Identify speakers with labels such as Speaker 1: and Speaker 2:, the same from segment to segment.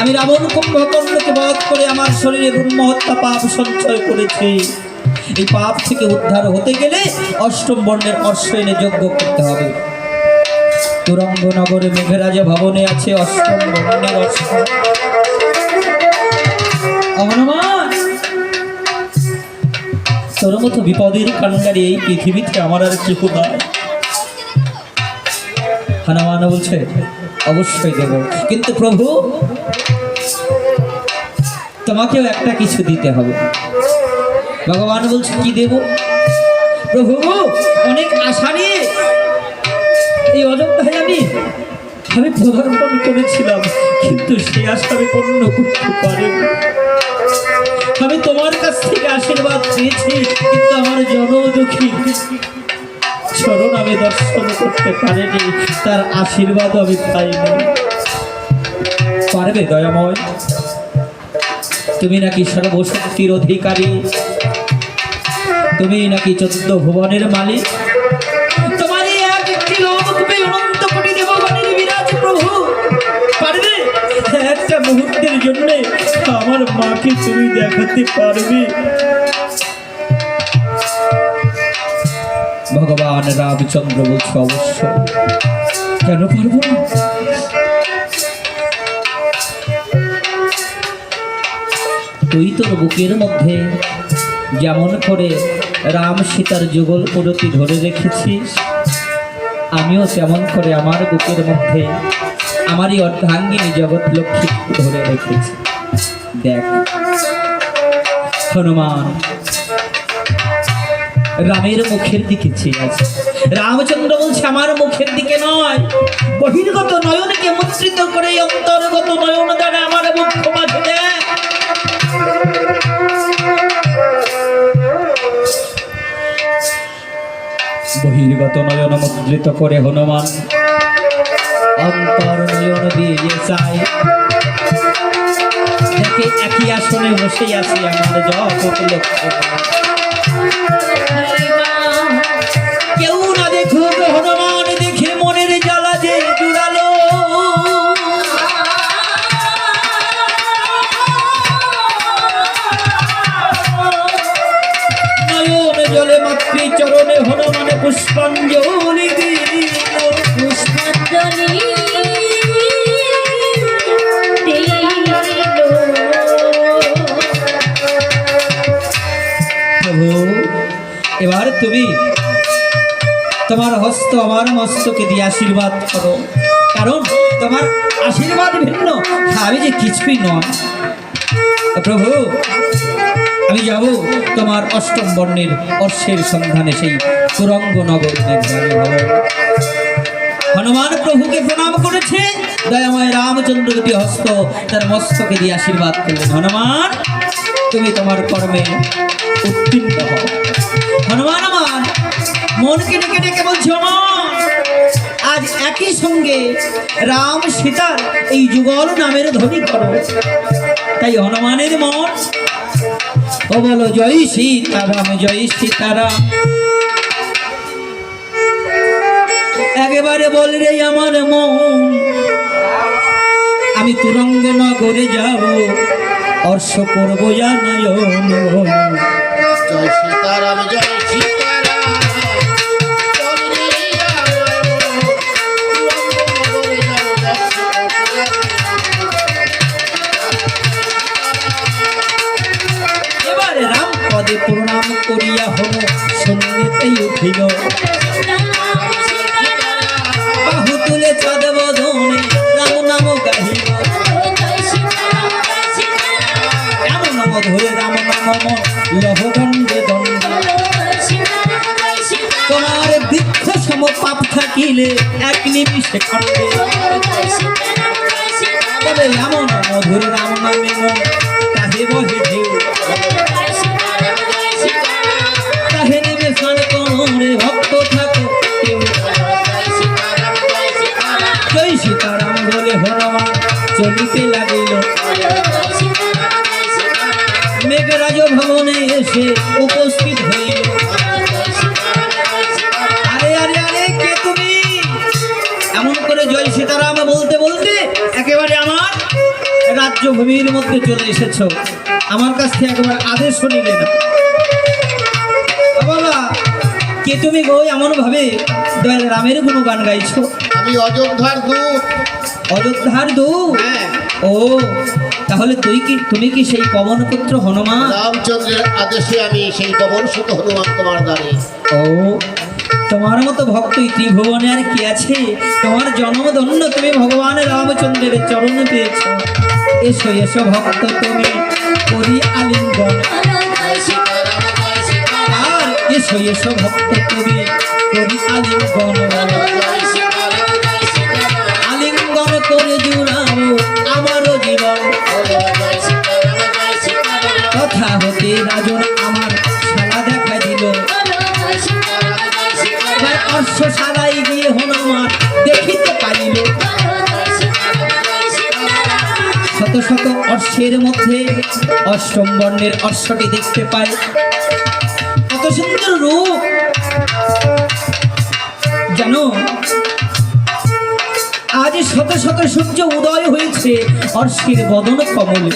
Speaker 1: আমি রাবণ কুম্ভকর্ণকে বধ করে আমার শরীরে ব্রহ্মহত্যা পাপ সঞ্চয় করেছি। এই পাপ থেকে উদ্ধার হতে গেলে অষ্টম বর্ণের অশ্ব এনে যজ্ঞ করতে হবে। তুরঙ্গ নগরে মেঘরাজা ভবনে আছে অষ্টম বর্ণের হনুমান তোর মতো বিপদের কান্ডারি এই পৃথিবীতে আমার আর কেউ নাই। হনুমান বলছে অবশ্যই দেব। কিন্তু প্রভু, তোমাকেও একটা কিছু দিতে হবে। ভগবান বলছে, কি দেব? প্রভু, অনেক আশা নিয়ে এই অযোধ্যায় আমি আমি পদার্পণ করেছিলাম, কিন্তু সে আশা আমি পূর্ণ করতে পারিনি। আমি তোমার কাছ থেকে আশীর্বাদ পেয়েছি, কিন্তু আমার জনদুখী চরণ আমি দর্শন করতে পারিনি, তার আশীর্বাদ আমি পাইনি। পারবে দয়াময়? তুমি নাকি সর্বশক্তির অধিকারী? তুমি নাকি চোদ্দ ভুবনের মালিক? একটা মুহূর্তের জন্য আমার মাকে তুমি দেখাতে পারবে। ভগবান রামচন্দ্র বলছে অবশ্য। কেন পারব না? তুই তোর বুকের মধ্যে যেমন করে রাম সীতার যুগল পদতি ধরে রেখেছিস, আমিও তেমন করে আমার বুকের মধ্যে আমারই অর্ধাঙ্গিনী জগৎ লক্ষ্মী ধরে রেখেছি। দেখ, হনুমান রামের মুখের দিকে চেয়ে আছে। রামচন্দ্র বলছে, আমার মুখের দিকে নয়। বহির্গত নয়নকে মুদ্রিত করে অন্তর্গত নয়ন দ্বারা আমার মুখ মাঝে বহির্গত নয়ন মুদ্রিত করে হনুমান অন্তর নয়ন দিয়ে দেখে একই আসনে বসে আছি আমার জগৎ লক্ষ্য হস্ত আমার মস্তকে দিয়ে আশীর্বাদ করো। কারণ তোমার আশীর্বাদ ভিন্ন আমি যে কিছুই নয়। প্রভু, আমি যাব তোমার অষ্টম বর্ণের অর্শের সন্ধানে, সেই তুরঙ্গ নগর হনুমান প্রভুকে প্রণাম করেছে, দয়াময় রামচন্দ্র দুটি হস্ত তার মস্তকে দিয়ে আশীর্বাদ করলেন। হনুমান, তুমি তোমার কর্মে উত্তীর্ণ হনুমান আমার মনকে ডেকে ডেকে বলছে "ওমা, আজ একই সঙ্গে রাম সীতার এই যুগল নামের ধ্বনি করো। তাই হনুমানের মন ও বলো জয় সীতারাম জয় সীতারাম। একেবারে বল রে আমার মন আমি তুরঙ্গ নগরে যাব অর্শ করব জানয়ন
Speaker 2: জয় সীতারাম জয়
Speaker 1: উঠিল বাহু তুলে চাঁদ বদনে রাম নাম গাহিল রাম নাম ধরে রাম নাম লহ দণ্ডে দণ্ডে। তোমার বৃক্ষ সম পাপ থাকিলে এক নিমিষে খণ্ডে চলিতে লাগিল। ভবনে এসে উপস্থিত হইল। আরে আরে তুমি? এমন করে জয় সীতারাম বলতে বলতে রাজ্যভূমির মধ্যে চলে এসেছ। আমার কাছ থেকে একবার আদেশও নিলে না। বাবা, কে তুমি গো? এমন ভাবে দয়াল রামের কোনো গান গাইছো।
Speaker 2: আমি অযোধ্যার দূত।
Speaker 1: অযোধ্যার দৌ।
Speaker 2: হ্যাঁ।
Speaker 1: ও তাহলে তুই কি তুমি কি সেই পবনপুত্র হনুমান?
Speaker 2: রামচন্দ্রের আদেশে আমি সেই পবন সুত হনুমান তোমার দ্বারে।
Speaker 1: ও তোমার মতো ভক্ত ত্রিভুবনে আর কি আছে? তোমার জন্মধন্য তুমি ভগবান রামচন্দ্রের চরণ পেয়েছ। এসো এসো ভক্ত তুমি করি আলিঙ্গন। আর এসো এসো ভক্ত তুমি করি আলিঙ্গন। শত শত অশ্বের মধ্যে অষ্টম বর্ণের অশ্বটি দেখতে পায় কত সুন্দর রূপ। জানো, আজ শত শত সূর্য উদয় হয়েছে অর্ষের বদন কমলে।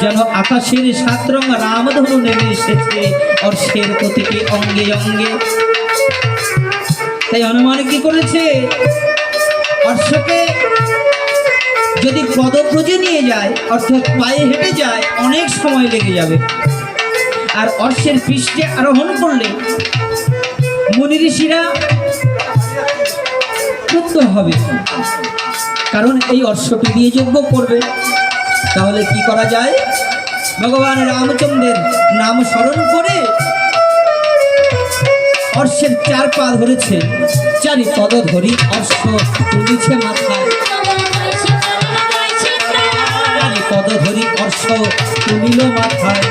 Speaker 1: যেন আকাশের সাত রং রামধনু নেমে এসেছে অর্ষের প্রতিটি অঙ্গে অঙ্গে। তাই হনুমান কি করেছে? অর্ষকে যদি পদব্রজে নিয়ে যায়, অর্থাৎ পায়ে হেঁটে যায়, অনেক সময় লেগে যাবে। আর অর্ষের পৃষ্ঠে আরোহণ করলে মুনি ঋষিরা হবে। কারণ এই অশ্বটি দিয়ে যজ্ঞ করবে। তাহলে কি করা যায়? ভগবান রামচন্দ্রের নাম স্মরণ করে অর্শের চার পা ধরেছে। চারি পদ ধরি অর্শ তুলেছে মাথায়। চারি পদ ধরি অর্শ তুলিল মাথায়।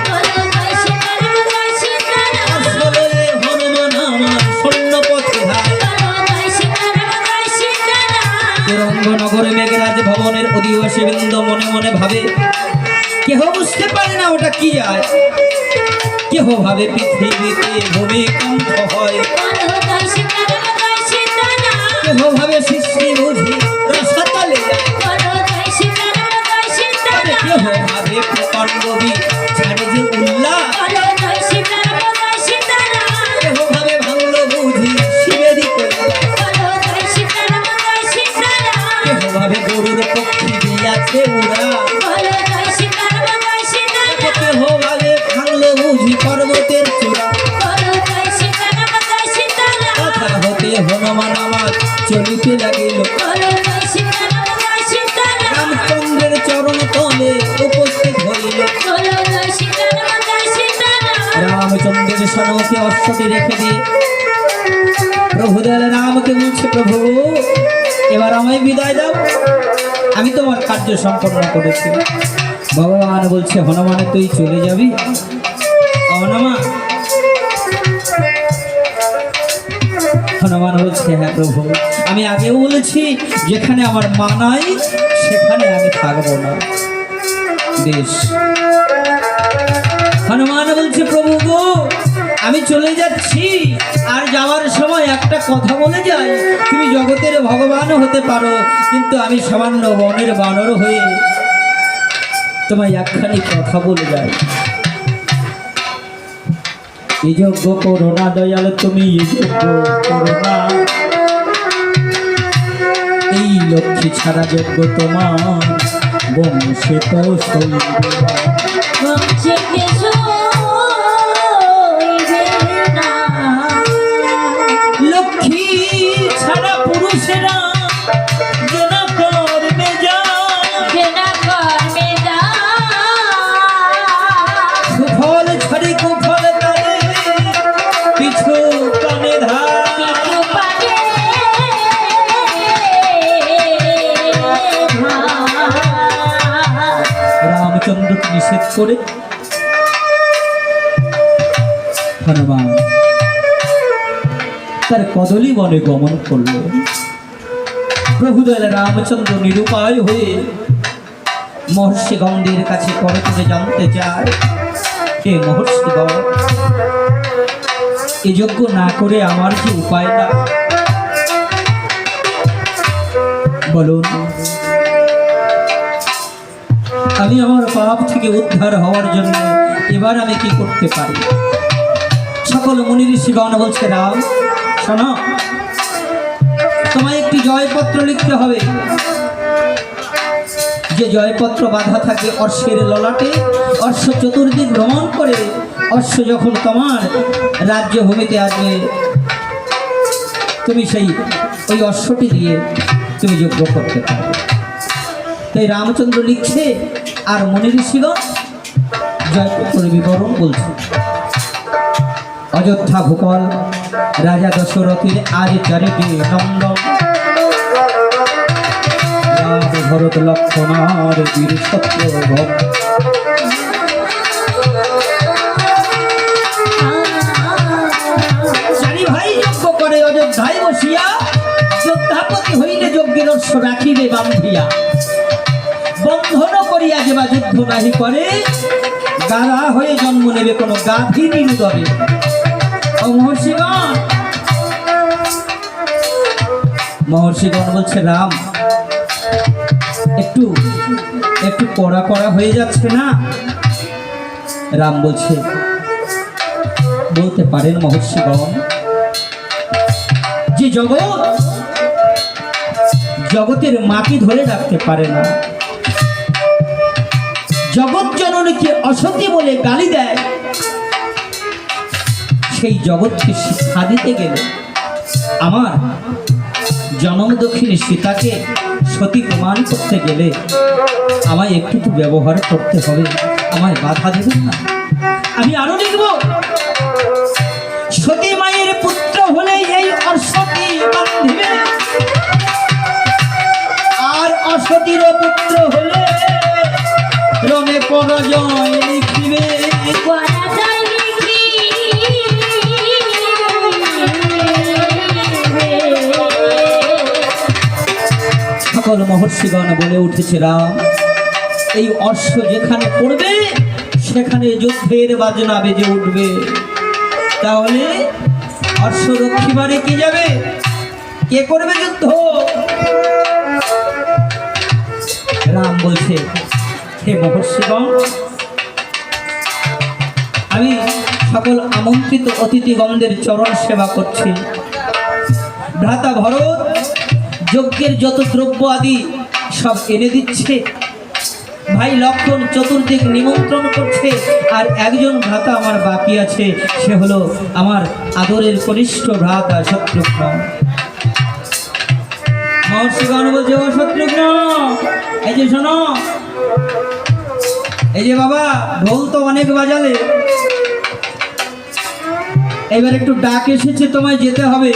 Speaker 1: কি যায় কেহ ভাবে পৃথিবীতে ভূমিকম্প হয়? কার্য সম্পন্ন করেছি। ভগবান বলছে, হনুমানে তুই চলে যাবি। হনুমান। হনুমান বলছে হ্যাঁ প্রভু, আমি আগেও বলেছি, যেখানে আমার মা নাই, সেখানে আমি থাকব না। বেশ। হনুমান বলছে, প্রভু গো আমি চলে যাচ্ছি। আর যাওয়ার সময় একটা কথা বলে যাই তুমি জগতের ভগবানও হতে পারো, কিন্তু আমি সামান্য বনের বানর হয়ে তোমায় একখানি কথা বলে যাই। এই যজ্ঞ করো না দয়াল, তুমি এই লক্ষ্মী ছাড়া যজ্ঞ তোমার বংশে তো সইবে করে হনুমান তার কদলী বনে গমন করল। প্রভুদয়াল রামচন্দ্র নিরুপায় হয়ে মহর্ষি গঙ্গের কাছে করতে জানতে চায়, হে মহর্ষি গণ এ যজ্ঞ না করে আমার কি উপায় না? বলুন। আমি আমার পাপ থেকে উদ্ধার হওয়ার জন্য এবার আমি কি করতে পারি? সকল মুনি ঋষিগণ বলছে রাম শোনো, তোমায় একটি জয়পত্র লিখতে হবে। যে জয়পত্র বাধা থাকে অশ্বের ললাটে, অশ্ব চতুর্দিক ভ্রমণ করে, অশ্ব যখন তোমার রাজ্য ভূমিতে আসবে, তুমি সেই ওই অশ্বটি দিয়ে তুমি যোগ্য করতে পারবে। তাই রামচন্দ্র লিখছে আর মনি ঋষিগণ জয়পত্রের বিবরণ বলছে। অযোধ্যা ভূপাল রাজা দশরথের আজ চারিটি নন্দন ভরত লক্ষণার বীর অযোধ্যায় বন্ধন করিয়া যে বা যুদ্ধ নাহি করে। গাধা হয়ে জন্ম নেবে কোনো উদরে ও মহর্ষিগণ। মহর্ষিগণ বলছে, রাম, একটু একটু কড়া কড়া হয়ে যাচ্ছে না? রাম বলছে, বলতে পারেন মহর্ষিগণ, যে জগৎ, জগতের মাটি ধরে রাখতে পারে না জগৎ জননীকে অসতী বলে গালি দেয়, সেই জগৎকে শিক্ষা দিতে গেলে আমার জনম দক্ষিণী সীতাকে সতী প্রমাণ করতে গেলে আমায় একটু ব্যবহার করতে হবে, আমায় বাধা দেবেন না। আমি আরও লিখব, সতী মায়ের পুত্র হলে এই অসতী বান্ধিবে। আর অসতীর পুত্র পরাজয়
Speaker 3: লিখি
Speaker 1: সকল মহর্ষিগণ বলে উঠেছে রাম, এই অশ্ব যেখানে পড়বে, সেখানে যুদ্ধের বাজনা বেজে উঠবে। তাহলে অশ্ব রক্ষিবারে কি যাবে? কে করবে যুদ্ধ? রাম বলছে হে মহর্ষিগণ আমি সকল আমন্ত্রিত অতিথিগণদের চরণ সেবা করছি। ভ্রাতা ভরত, যজ্ঞের যত দ্রব্য আদি সব এনে দিচ্ছে। ভাই লক্ষণ চতুর্দিক নিমন্ত্রণ করছে, আর একজন ভ্রাতা আমার বাকি আছে, সে হলো আমার আদরের কনিষ্ঠ ভ্রাতা শত্রুঘ্ন। মহর্ষিগণ বলছে শত্রুঘ্ন। এই যে শোনো এই যে বাবা, ঢোল তো অনেক বাজালে। এবার একটু ডাক এসেছে, তোমায় যেতে হবে।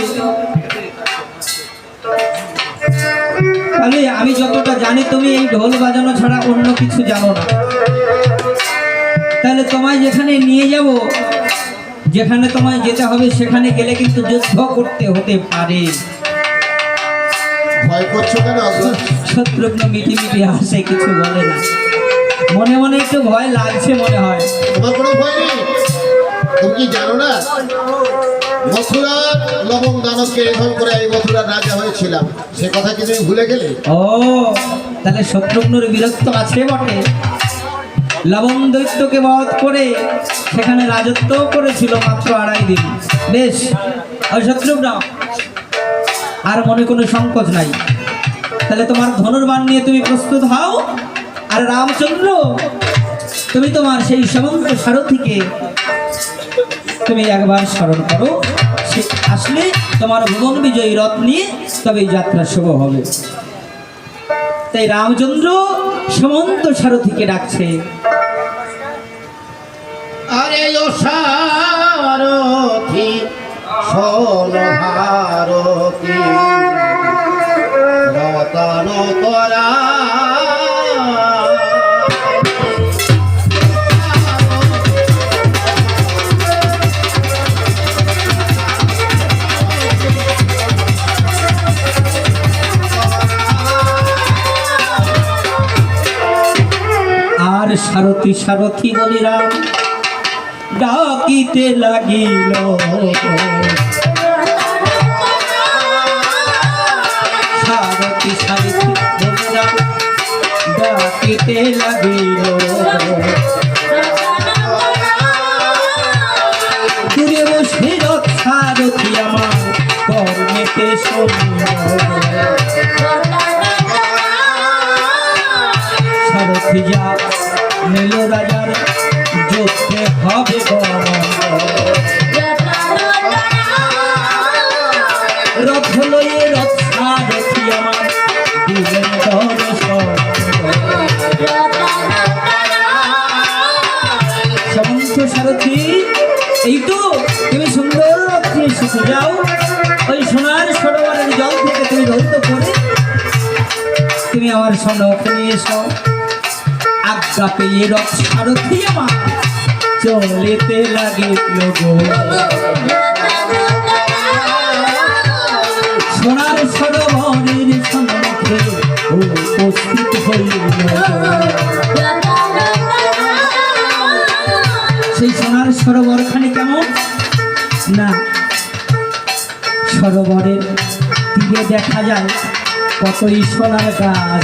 Speaker 1: তাহলে আমি যতটা জানি, তুমি এই ঢোল বাজানো ছাড়া অন্য কিছু জানো না। তাহলে তোমায় যেখানে নিয়ে যাব, যেখানে তোমায় যেতে হবে, সেখানে গেলে কিন্তু যুদ্ধ করতে হতে পারে।
Speaker 2: ভয় করছ কেন?
Speaker 1: শত্রুঘ্ন মিটি মিটি হাসে কিছু বলে না। মনে মনে একটু ভয় লাগছে মনে হয়।
Speaker 2: তোমার কোনো ভয় নেই? তুমি কি জানো না? মথুরার লবণ দানবকে এভাবে করে এই মথুরার রাজা হয়েছিলাম। সে কথা কি তুমি ভুলে গেলে?
Speaker 1: ও তাহলে শত্রুঘ্নর বিরক্ত আছে বটে। লবণ দৈত্যকে বধ করে সেখানে রাজত্ব করেছিল মাত্র আড়াই দিন। বেশ ওই শত্রুঘ্ন? আর মনে কোনো সংকোচ নাই। তাহলে তোমার ধনুর্বাণ নিয়ে তুমি প্রস্তুত হও। আর রামচন্দ্র, তুমি তোমার সেই সমন্ত সারথীকে তুমি একবার স্মরণ করো। আসলে তোমার ভুবন বিজয়ী রথ নিয়ে তবে যাত্রা শুভ হবে। তাই রামচন্দ্র সমন্ত সারথীকে ডাকছে।
Speaker 2: আরে ও সারথি শোন ভারতী রতন তোরা
Speaker 1: আর সারথি সারথি বলিরাম ডাকিতে লাগিল সারথি সারথি বলিরাম ডাকি চলিতে লাগিল দূরে বসে রক্ষারথী আমার কর্মেতে সারথি নীল রাজার হবে রথ লয়ে রথ সারথি আমার দিলেন সমন্ত সারথি তো তুমি সুন্দর রথে এসেছ। যাও, ওই সোনার সরোবরের জল থেকে তুমি ধরিত করে তুমি আমার সন্ন্যকে নিয়ে এসো। আজ্ঞা পেয়ে রথ সারথি আমার। চলিতে লাগে গো। সোনার সরোবরের সম্মুখে উপস্থিত হইল সেই সোনার সরোবর খানি কেমন? না, সরোবরের তীরে দেখা যায় কতই সোনার গাছ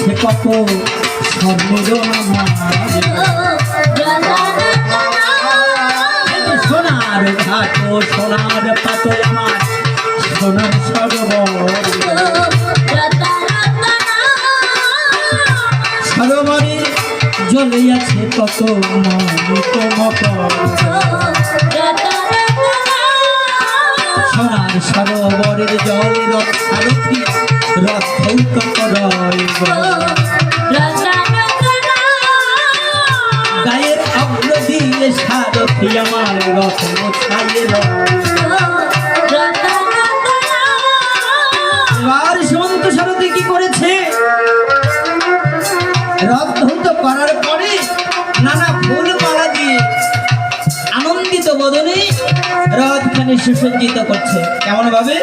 Speaker 1: আছে কত স্বর্ণের সোনার ঘাট, সোনার পাতল মাছ সোনার সরোবর। সরোবরে জলে কত সোনার সরোবরের জলে রক্ষারথী রথৌত করইব গায়ের সারথী আমার রথ মোছাইয়ে এবার সন্ত সারথী কি করেছে? রথ ধৌত করার পরে নানা সুসজ্জিত করছে। কেমন ভাবে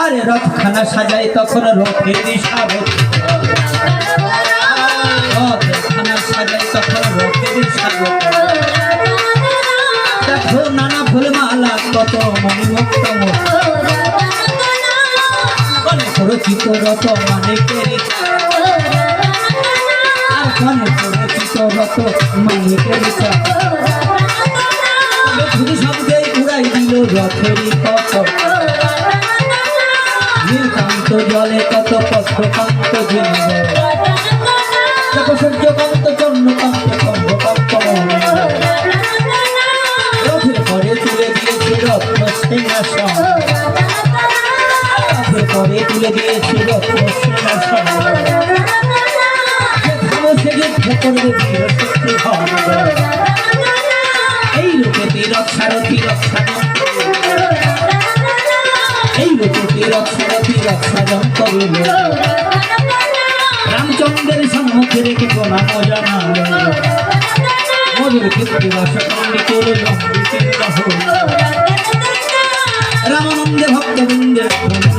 Speaker 1: আর রথখানা সাজায় তখন রথের সারথী মনে পরিচিত রথ মানে আর কনে পরিচিত রথ মানে শুধু শব্দেই উড়াই দিল রথেরই কত নীলকান্ত জলে কত প্রণাম করিল রামচন্দ্রের সম্মুখে রেখে প্রণাম জানালো। মধুর কীর্তি রসকমণি করল রামানন্দে ভক্তবৃন্দের প্রণাম।